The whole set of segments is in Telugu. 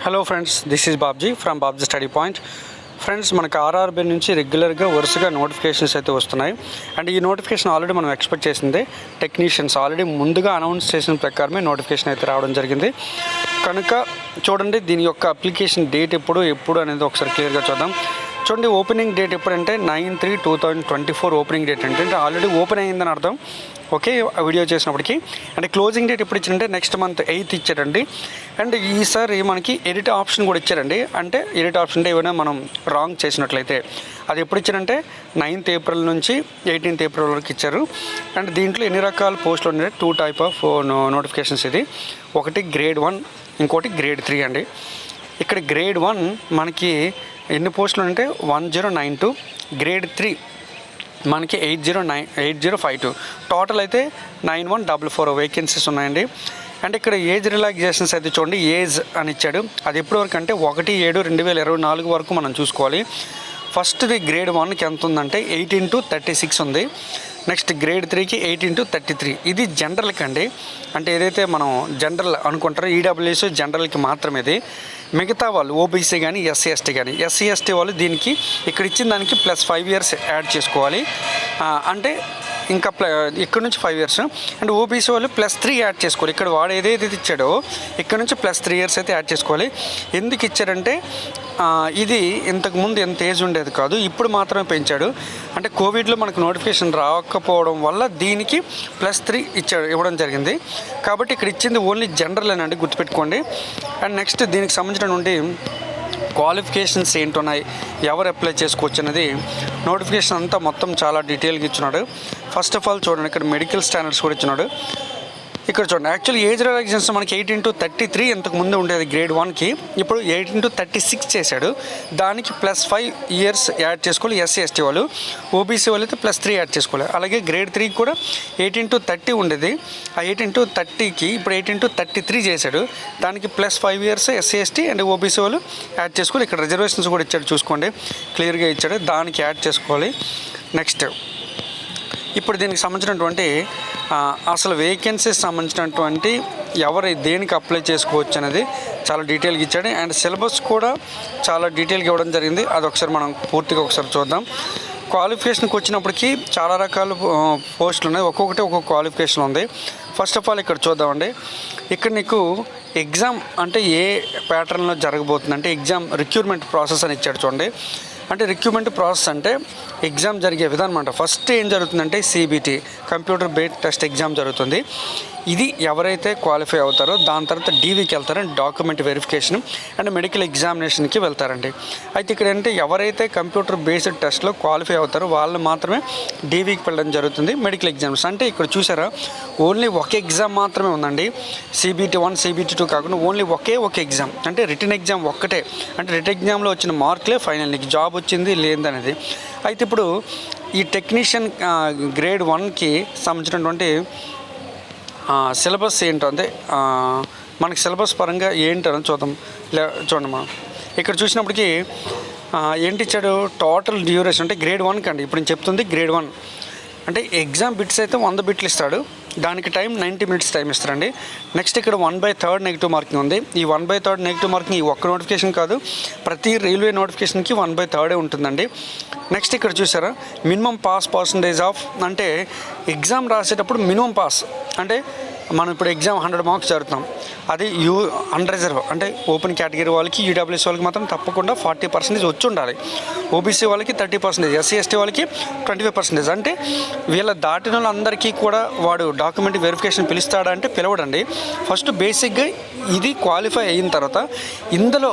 Hello friends this is Babji from Babji study point friends మనకు ఆర్ఆర్బీ నుంచి రెగ్యులర్గా వరుసగా నోటిఫికేషన్స్ అయితే వస్తున్నాయి. అండ్ ఈ నోటిఫికేషన్ ఆల్రెడీ మనం ఎక్స్పెక్ట్ చేసిందే టెక్నీషియన్స్ ఆల్రెడీ ముందుగా అనౌన్స్ చేసిన ప్రకారమే నోటిఫికేషన్ అయితే రావడం జరిగింది. కనుక చూడండి దీని యొక్క అప్లికేషన్ డేట్ ఎప్పుడు ఎప్పుడు అనేది ఒకసారి క్లియర్గా చూద్దాం. చూడండి ఓపెనింగ్ డేట్ ఎప్పుడంటే nine three two thousand twenty four opening date అంటే అంటే ఆల్రెడీ ఓపెన్ అయిందని అర్థం ఓకే వీడియో చేసినప్పటికీ. అండ్ క్లోజింగ్ డేట్ ఎప్పుడు ఇచ్చారంటే నెక్స్ట్ మంత్ ఎయిత్ ఇచ్చారండి. అండ్ ఈసారి మనకి ఎడిట్ ఆప్షన్ కూడా ఇచ్చారండి. అంటే ఎడిట్ ఆప్షన్ అంటే ఏమైనా మనం రాంగ్ చేసినట్లయితే. అది ఎప్పుడు ఇచ్చారంటే నైన్త్ ఏప్రిల్ నుంచి ఎయిటీన్త్ ఏప్రిల్ వరకు ఇచ్చారు. అండ్ దీంట్లో ఎన్ని రకాల పోస్టులు ఉన్నాయి? టూ టైప్ ఆఫ్ నోటిఫికేషన్స్ ఇది. ఒకటి గ్రేడ్ వన్ ఇంకోటి గ్రేడ్ త్రీ అండి. ఇక్కడ గ్రేడ్ వన్ మనకి ఎన్ని పోస్టులు అంటే one zero nine two grade three మనకి eight zero nine eight zero five two. Total అయితే nine one double four vacancies ఉన్నాయండి. అండ్ ఇక్కడ ఏజ్ రిలాక్సేషన్స్ అయితే చూడండి ఏజ్ అని ఇచ్చాడు. అది ఎప్పటి వరకు అంటే ఒకటి ఏడు రెండు వేల ఇరవై నాలుగు వరకు మనం చూసుకోవాలి. ఫస్ట్ది గ్రేడ్ వన్కి ఎంత ఉందంటే ఎయిటీన్ టు థర్టీ సిక్స్ ఉంది. నెక్స్ట్ గ్రేడ్ త్రీకి ఎయిటీన్ టు థర్టీ త్రీ. ఇది జనరల్కి అండి అంటే ఏదైతే మనం జనరల్ అనుకుంటారో ఈడబ్ల్యూఎస్ జనరల్కి మాత్రమే ఇది. మిగతా వాళ్ళు ఓబీసీ కానీ ఎస్సీ ఎస్టీ కానీ ఎస్సీ ఎస్టీ వాళ్ళు దీనికి ఇక్కడ ఇచ్చిన దానికి ప్లస్ ఫైవ్ ఇయర్స్ యాడ్ చేసుకోవాలి. అంటే ఇంకా ప్ల ఇక్కడ నుంచి ఫైవ్ ఇయర్స్ అండ్ ఓబీసీ వాళ్ళు ప్లస్ త్రీ యాడ్ చేసుకోవాలి. ఇక్కడ వాడు ఏదైతే ఇచ్చాడో ఇక్కడ నుంచి ప్లస్ త్రీ ఇయర్స్ అయితే యాడ్ చేసుకోవాలి. ఎందుకు ఇచ్చారంటే ఇది ఇంతకుముందు ఎంత ఏజ్ ఉండేది కాదు ఇప్పుడు మాత్రమే పెంచాడు. అంటే కోవిడ్లో మనకు నోటిఫికేషన్ రాకపోవడం వల్ల దీనికి ప్లస్ త్రీ ఇచ్చాడు ఇవ్వడం జరిగింది. కాబట్టి ఇక్కడ ఇచ్చింది ఓన్లీ జనరల్ అండి గుర్తుపెట్టుకోండి. అండ్ నెక్స్ట్ దీనికి సంబంధించినటువంటి క్వాలిఫికేషన్స్ ఏంటున్నాయి ఎవరు అప్లై చేసుకోవచ్చు అనేది నోటిఫికేషన్ అంతా మొత్తం చాలా డీటెయిల్గా ఇచ్చినాడు ఫస్ట్ ఆఫ్ ఆల్ చూడండి ఇక్కడ మెడికల్ స్టాండర్డ్స్ కూడా ఇచ్చినాడు ఇక్కడ చూడండి యాక్చువల్లీ ఏజ్ రిలాక్సేషన్స్ మనకి ఎయిటీన్ టు థర్టీ త్రీ ఇంతకు ముందు ఉండేది గ్రేడ్ వన్కి ఇప్పుడు ఎయిటీన్ టు థర్టీ సిక్స్ చేశాడు. దానికి ప్లస్ ఫైవ్ ఇయర్స్ యాడ్ చేసుకోవాలి ఎస్సీ ఎస్టీ వాళ్ళు. ఓబీసీ వాళ్ళు అయితే ప్లస్ త్రీ యాడ్ చేసుకోవాలి. అలాగే గ్రేడ్ త్రీకి కూడా ఎయిటీన్ టు థర్టీ ఉండేది. ఆ ఎయిటీన్ టు థర్టీకి ఇప్పుడు ఎయిటీన్ టు థర్టీ త్రీ చేశాడు. దానికి plus five years SC ST and OBC వాళ్ళు యాడ్ చేసుకోవాలి. ఇక్కడ రిజర్వేషన్స్ కూడా ఇచ్చాడు చూసుకోండి. క్లియర్గా ఇచ్చాడు. దానికి యాడ్ చేసుకోవాలి. నెక్స్ట్ ఇప్పుడు దీనికి సంబంధించినటువంటి అసలు వేకెన్సీస్ సంబంధించినటువంటి ఎవరు దేనికి అప్లై చేసుకోవచ్చు అనేది చాలా డీటెయిల్గా ఇచ్చాడు. అండ్ సిలబస్ కూడా చాలా డీటెయిల్గా ఇవ్వడం జరిగింది. అది ఒకసారి మనం పూర్తిగా ఒకసారి చూద్దాం. క్వాలిఫికేషన్కి వచ్చినప్పటికీ చాలా రకాల పోస్టులు ఉన్నాయి. ఒక్కొక్కటి ఒక్కొక్క క్వాలిఫికేషన్ ఉంది. ఫస్ట్ ఆఫ్ ఆల్ ఇక్కడ చూద్దామండి. ఇక్కడ నీకు ఎగ్జామ్ అంటే ఏ ప్యాటర్న్లో జరగబోతుంది? అంటే ఎగ్జామ్ రిక్రూట్మెంట్ ప్రాసెస్ అని ఇచ్చాడు చూడండి. అంటే రిక్రూట్మెంట్ ప్రాసెస్ అంటే ఎగ్జామ్ జరిగే విధానం అంట. ఫస్ట్ ఏం జరుగుతుందంటే CBT computer based test exam జరుగుతుంది. ఇది ఎవరైతే క్వాలిఫై అవుతారో దాని తర్వాత డీవీకి వెళ్తారండి డాక్యుమెంట్ వెరిఫికేషన్ అండ్ మెడికల్ ఎగ్జామినేషన్కి వెళ్తారండి. అయితే ఇక్కడ ఏంటంటే ఎవరైతే కంప్యూటర్ బేస్డ్ టెస్ట్లో క్వాలిఫై అవుతారో వాళ్ళు మాత్రమే డీవీకి వెళ్ళడం జరుగుతుంది మెడికల్ ఎగ్జామ్స్ అంటే ఇక్కడ చూసారా ఓన్లీ ఒక ఎగ్జామ్ మాత్రమే ఉందండి. సిబిటి వన్ సిబిటి టూ కాకుండా ఓన్లీ ఒకే ఒక ఎగ్జామ్. అంటే రిటర్న్ ఎగ్జామ్ ఒక్కటే. అంటే రిటర్న్ ఎగ్జామ్లో వచ్చిన మార్కులే ఫైనల్. నీకు జాబ్ వచ్చింది లేదనేది అయితే ఇప్పుడు ఈ టెక్నీషియన్ గ్రేడ్ వన్కి సంబంధించినటువంటి సిలబస్ ఏంటో అంటే మనకి సిలబస్ పరంగా ఏంటని చూద్దాం. లే చూడండి మనం ఇక్కడ చూసినప్పటికీ ఏంటి ఇచ్చాడు టోటల్ డ్యూరేషన్ అంటే గ్రేడ్ వన్కి అండి. ఇప్పుడు నేను చెప్తుంది గ్రేడ్ వన్. అంటే ఎగ్జామ్ బిట్స్ అయితే వంద బిట్లు ఇస్తాడు. దానికి టైం నైంటీ మినిట్స్ టైం ఇస్తారండి. నెక్స్ట్ ఇక్కడ one by third negative marking ఉంది. ఈ one by third negative marking ఈ ఒక్క నోటిఫికేషన్ కాదు ప్రతి రైల్వే నోటిఫికేషన్కి వన్ బై థర్డే ఉంటుందండి. నెక్స్ట్ ఇక్కడ చూసారా మినిమం పాస్ పర్సంటేజ్ ఆఫ్ అంటే ఎగ్జామ్ రాసేటప్పుడు మినిమం పాస్ అంటే మనం ఇప్పుడు ఎగ్జామ్ హండ్రెడ్ మార్క్స్ జరుగుతున్నాం. అది యూ అన్రిజర్వ్ అంటే ఓపెన్ కేటగిరీ వాళ్ళకి యూడబ్ల్యూఎస్ వాళ్ళకి మాత్రం తప్పకుండా ఫార్టీ పర్సెంటేజ్ వచ్చి ఉండాలి. ఓబీసీ వాళ్ళకి థర్టీ పర్సెంటేజ్ ఎస్సీ ఎస్టీ వాళ్ళకి ట్వంటీ ఫైవ్ పర్సెంటేజ్ అంటే వీళ్ళ దాటిన వాళ్ళందరికీ కూడా వాడు డాక్యుమెంట్ వెరిఫికేషన్ పిలుస్తాడా అంటే పిలవడండి. ఫస్ట్ బేసిక్గా ఇది క్వాలిఫై అయిన తర్వాత ఇందులో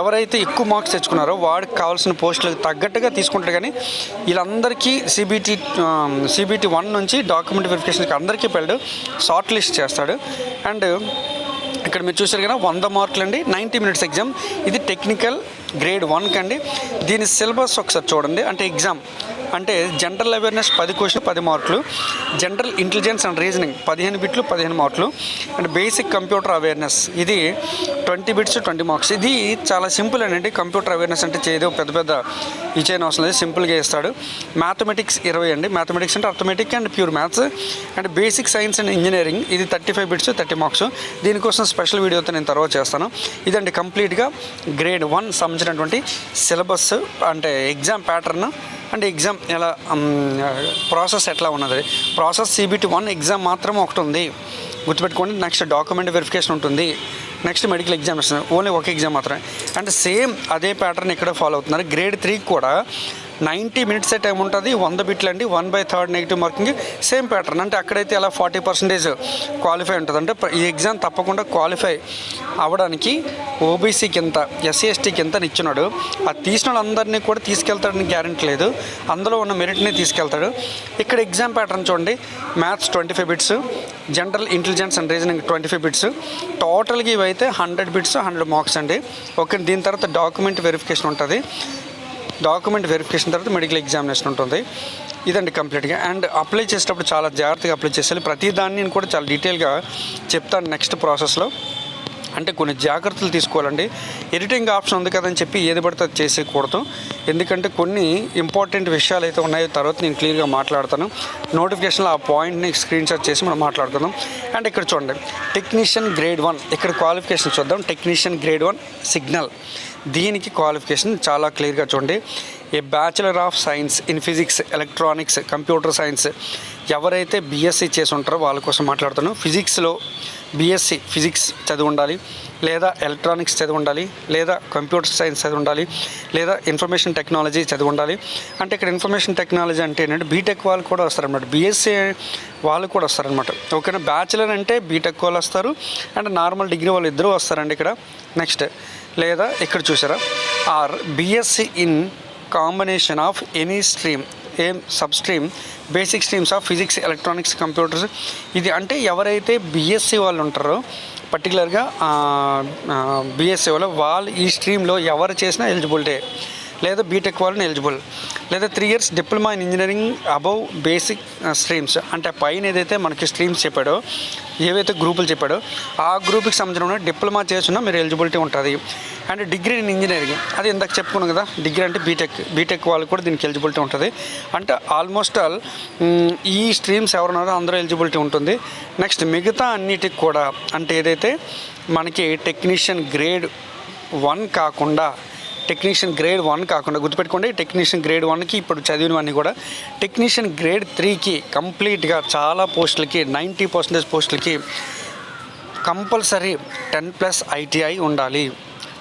ఎవరైతే ఎక్కువ మార్క్స్ తెచ్చుకున్నారో వాడికి కావాల్సిన పోస్టులకు తగ్గట్టుగా తీసుకుంటారు కానీ వీళ్ళందరికీ సిబిటి సిబిటి వన్ నుంచి డాక్యుమెంట్ వెరిఫికేషన్కి అందరికీ పెళ్ళడు. షార్ట్ లిస్ట్ చేస్తాడు. అండ్ ఇక్కడ మీరు చూసారు కదా వంద మార్కులు అండి నైంటీ మినిట్స్ ఎగ్జామ్. ఇది టెక్నికల్ గ్రేడ్ వన్కి అండి దీని సిలబస్ ఒకసారి చూడండి. అంటే ఎగ్జామ్. అంటే జనరల్ అవేర్నెస్ పది క్వశ్చన్ పది మార్కులు. జనరల్ ఇంటెలిజెన్స్ అండ్ రీజనింగ్ పదిహేను బిట్లు పదిహేను మార్కులు. And basic computer awareness. ఇది ట్వంటీ బిట్స్ ట్వంటీ మార్క్స్. ఇది చాలా సింపుల్ అండి. కంప్యూటర్ అవేర్నెస్ అంటే చేయదు. పెద్ద పెద్ద ఇచ్చేయని అవసరం లేదు. సింపుల్గా ఇస్తాడు మ్యాథమెటిక్స్ ఇరవై అండి. మ్యాథమెటిక్స్ అంటే arithmetic and pure maths. And basic science and engineering. ఇది thirty five bits thirty marks. దీనికోసం స్పెషల్ వీడియోతో నేను తర్వాత చేస్తాను. ఇదండి కంప్లీట్గా గ్రేడ్ వన్ సంబంధించినటువంటి సిలబస్ అంటే ఎగ్జామ్ ప్యాటర్న్ అండ్ ఎగ్జామ్ ఎలా ప్రాసెస్ ఎట్లా ఉన్నది. ప్రాసెస్ సిబిటి వన్ ఎగ్జామ్ మాత్రం ఒకటి ఉంది. గుర్తుపెట్టుకోండి నెక్స్ట్ డాక్యుమెంట్ వెరిఫికేషన్ ఉంటుంది. నెక్స్ట్ మెడికల్ ఎగ్జామినేషన్ ఓన్లీ ఒక ఎగ్జామ్ మాత్రమే. అండ్ సేమ్ అదే ప్యాటర్న్ ఇక్కడ ఫాలో అవుతున్నారు. గ్రేడ్ త్రీకి కూడా నైంటీ మినిట్స్ టైం ఉంటుంది వంద బిట్లు అండి one by third negative marking same pattern. అంటే అక్కడైతే అలా ఫార్టీ పర్సెంటేజ్ క్వాలిఫై ఉంటుంది. అంటే ఈ ఎగ్జామ్ తప్పకుండా క్వాలిఫై అవ్వడానికి ఓబీసీకి ఎంత ఎస్సీ ఎస్టీకి ఎంత ఇచ్చినాడు అది తీసిన వాళ్ళందరినీ కూడా తీసుకెళ్తాడని గ్యారెంటీ లేదు. అందులో ఉన్న మెరిట్ని తీసుకెళ్తాడు. ఇక్కడ ఎగ్జామ్ ప్యాటర్న్ చూడండి. Maths twenty five bits general intelligence and reasoning twenty five bits. టోటల్గా ఇవైతే హండ్రెడ్ బిట్స్ హండ్రెడ్ మార్క్స్ అండి. ఓకే దీని తర్వాత డాక్యుమెంట్ వెరిఫికేషన్ ఉంటుంది. డాక్యుమెంట్ వెరిఫికేషన్ తర్వాత మెడికల్ ఎగ్జామినేషన్ ఉంటుంది. ఇదండి కంప్లీట్గా. అండ్ అప్లై చేసేటప్పుడు చాలా జాగ్రత్తగా అప్లై చేసేయాలి. ప్రతి దాన్ని నేను కూడా చాలా డీటెయిల్గా చెప్తాను నెక్స్ట్ ప్రాసెస్లో. అంటే కొన్ని జాగ్రత్తలు తీసుకోవాలండి. ఎడిటింగ్ ఆప్షన్ ఉంది కదని చెప్పి ఏది పడితే అది చేసేయకూడదు. ఎందుకంటే కొన్ని ఇంపార్టెంట్ విషయాలు అయితే ఉన్నాయో తర్వాత నేను క్లియర్గా మాట్లాడతాను. నోటిఫికేషన్లో ఆ పాయింట్ని స్క్రీన్ షాట్ చేసి మనం మాట్లాడుకుందాం. అండ్ ఇక్కడ చూడండి. Technician grade one. ఇక్కడ క్వాలిఫికేషన్ చూద్దాం. Technician grade one signal. దీనికి క్వాలిఫికేషన్ చాలా క్లియర్గా చూడండి. A bachelor of science in physics electronics computer science ఎవరైతే బీఎస్సీ చేసి ఉంటారో వాళ్ళ కోసం మాట్లాడుతున్నాను ఫిజిక్స్లో బీఎస్సీ ఫిజిక్స్ చదివి ఉండాలి లేదా ఎలక్ట్రానిక్స్ చదివి ఉండాలి లేదా కంప్యూటర్ సైన్స్ చదివి ఉండాలి లేదా ఇన్ఫర్మేషన్ టెక్నాలజీ చదివి ఉండాలి. అంటే ఇక్కడ ఇన్ఫర్మేషన్ టెక్నాలజీ అంటే ఏంటంటే బీటెక్ వాళ్ళు కూడా వస్తారనమాట బీఎస్సీ వాళ్ళు కూడా వస్తారనమాట ఓకేనా? బ్యాచిలర్ అంటే బీటెక్ వాళ్ళు వస్తారు. అండ్ నార్మల్ డిగ్రీ వాళ్ళు ఇద్దరు వస్తారండి ఇక్కడ. నెక్స్ట్ లేదా ఇక్కడ చూసారా? Or BSc in combination of any stream ఏం sub stream basic streams of physics electronics computers? ఇది అంటే ఎవరైతే బీఎస్సీ వాళ్ళు ఉంటారో పర్టికులర్గా బీఎస్సీ వాళ్ళు వాళ్ళు ఈ స్ట్రీమ్లో ఎవరు చేసినా ఎలిజిబిలిటీ. లేదా బీటెక్ వాళ్ళని ఎలిజిబుల్. లేదా three years diploma in engineering above basic streams అంటే పైన ఏదైతే మనకి స్ట్రీమ్స్ చెప్పాడో ఏవైతే గ్రూపులు చెప్పాడో ఆ గ్రూప్కి సంబంధించిన డిప్లొమా చేసినా మీరు ఎలిజిబిలిటీ ఉంటుంది. అండ్ డిగ్రీ ఇన్ ఇంజనీరింగ్ అది ఇందాక చెప్పుకున్నాం కదా డిగ్రీ అంటే బీటెక్ బీటెక్ వాళ్ళు కూడా దీనికి ఎలిజిబిలిటీ ఉంటుంది. అంటే ఆల్మోస్ట్ ఆల్ ఈ స్ట్రీమ్స్ ఎవరున్నారో అందరూ ఎలిజిబిలిటీ ఉంటుంది. నెక్స్ట్ మిగతా అన్నిటికి కూడా అంటే ఏదైతే మనకి టెక్నీషియన్ గ్రేడ్ వన్ కాకుండా టెక్నీషియన్ గ్రేడ్ వన్ కాకుండా గుర్తుపెట్టుకోండి టెక్నీషియన్ గ్రేడ్ వన్కి ఇప్పుడు చదివినవన్నీ కూడా టెక్నీషియన్ గ్రేడ్ త్రీకి కంప్లీట్గా చాలా పోస్టులకి నైంటీ పర్సెంటేజ్ పోస్టులకి కంపల్సరీ టెన్ ప్లస్ ఐటీఐ ఉండాలి.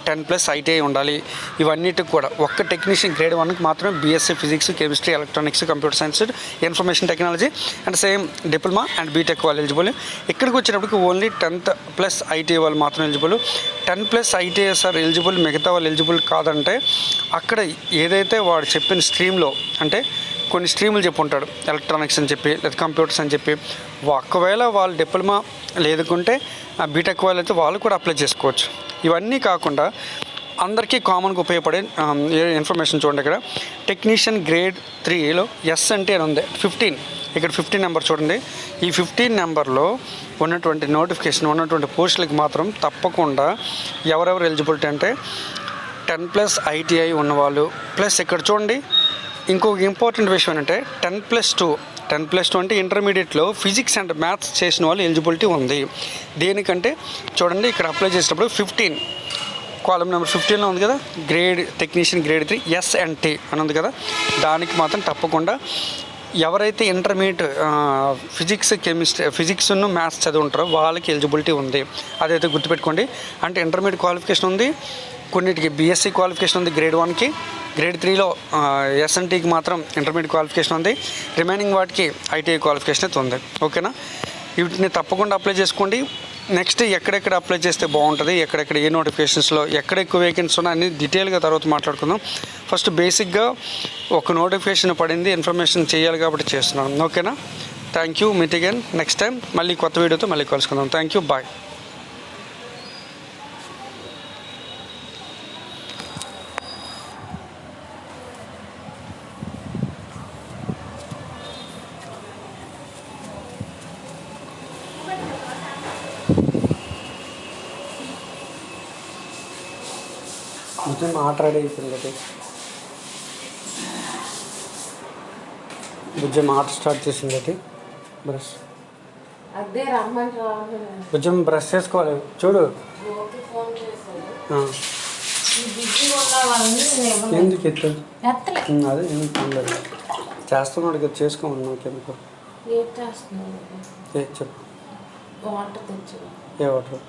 టెన్ ప్లస్ ఐటీఐ ఉండాలి. ఇవన్నిటికి కూడా ఒక్క టెక్నీషియన్ గ్రేడ్ వన్కి మాత్రమే BSc physics chemistry electronics computer science information technology and same diploma and BTech వాళ్ళు ఎలిజిబుల్. ఇక్కడికి వచ్చినప్పటికి ఓన్లీ టెన్త్ ప్లస్ ఐటీఐ వాళ్ళు మాత్రం eligible. Ten plus ITI sir eligible మిగతా వాళ్ళు ఎలిజిబుల్ కాదంటే అక్కడ ఏదైతే వాడు చెప్పిన స్ట్రీమ్లో అంటే కొన్ని స్ట్రీములు చెప్పు ఉంటాడు ఎలక్ట్రానిక్స్ అని చెప్పి లేదా కంప్యూటర్స్ అని చెప్పి. ఒకవేళ వాళ్ళు డిప్లొమా లేదుకుంటే బీటెక్ వాళ్ళు అయితే వాళ్ళు కూడా అప్లై చేసుకోవచ్చు. ఇవన్నీ కాకుండా అందరికీ కామన్గా ఉపయోగపడే ఇన్ఫర్మేషన్ చూడండి ఇక్కడ. టెక్నీషియన్ గ్రేడ్ త్రీలో ఎస్ అంటే అని ఉంది. ఫిఫ్టీన్. ఇక్కడ ఫిఫ్టీన్ నెంబర్ చూడండి. ఈ ఫిఫ్టీన్ నెంబర్లో ఉన్నటువంటి నోటిఫికేషన్ ఉన్నటువంటి పోస్టులకు మాత్రం తప్పకుండా ఎవరెవరు ఎలిజిబిలిటీ అంటే టెన్ ప్లస్ ఐటీఐ ఉన్నవాళ్ళు ప్లస్ ఇక్కడ చూడండి ఇంకొక ఇంపార్టెంట్ విషయం ఏంటంటే ten plus two ten plus two అంటే ఇంటర్మీడియట్లో ఫిజిక్స్ అండ్ మ్యాథ్స్ చేసిన వాళ్ళు ఎలిజిబిలిటీ ఉంది. దేనికంటే చూడండి ఇక్కడ అప్లై చేసినప్పుడు ఫిఫ్టీన్ కాలం నెంబర్ ఫిఫ్టీన్లో ఉంది కదా grade technician grade three S and T అని ఉంది కదా. దానికి మాత్రం తప్పకుండా ఎవరైతే intermediate physics chemistry physics maths చదువుంటారో వాళ్ళకి ఎలిజిబిలిటీ ఉంది. అదైతే గుర్తుపెట్టుకోండి. అంటే ఇంటర్మీడియట్ క్వాలిఫికేషన్ ఉంది. కొన్నిటికి బీఎస్సీ క్వాలిఫికేషన్ ఉంది గ్రేడ్ వన్కి గ్రేడ్ త్రీలో ఎస్ఎన్టీకి మాత్రం ఇంటర్మీడియట్ క్వాలిఫికేషన్ ఉంది. రిమైనింగ్ వాటికి ఐటీఐ క్వాలిఫికేషన్ అయితే ఉంది. ఓకేనా? వీటిని తప్పకుండా అప్లై చేసుకోండి. నెక్స్ట్ ఎక్కడెక్కడ అప్లై చేస్తే బాగుంటుంది ఎక్కడెక్కడ ఏ నోటిఫికేషన్స్లో ఎక్కడ ఎక్కువ వేకెన్సీ ఉన్నా అన్ని డీటెయిల్గా తర్వాత మాట్లాడుకుందాం. ఫస్ట్ బేసిక్గా ఒక నోటిఫికేషన్ పడింది ఇన్ఫర్మేషన్ చేయాలి కాబట్టి చేస్తున్నాను ఓకేనా thank you meet again next time మళ్ళీ కొత్త వీడియోతో మళ్ళీ కలుసుకుందాం. థ్యాంక్ యూ బాయ్ బుజ్జమ్మ ఆట రెడీ అయిపోయింది బుజ్జమ్మ ఆట స్టార్ట్ చేసింది అది బ్రష్ బుజ్జమ్మ బ్రష్ చేసుకోవాలి. చూడు. ఎందుకు ఎత్తు? అదే పర్లేదు చేస్తున్నాడు కదా చేసుకోమని నాకెందుకు? ఏం చెప్పు. ఏ వాటర్?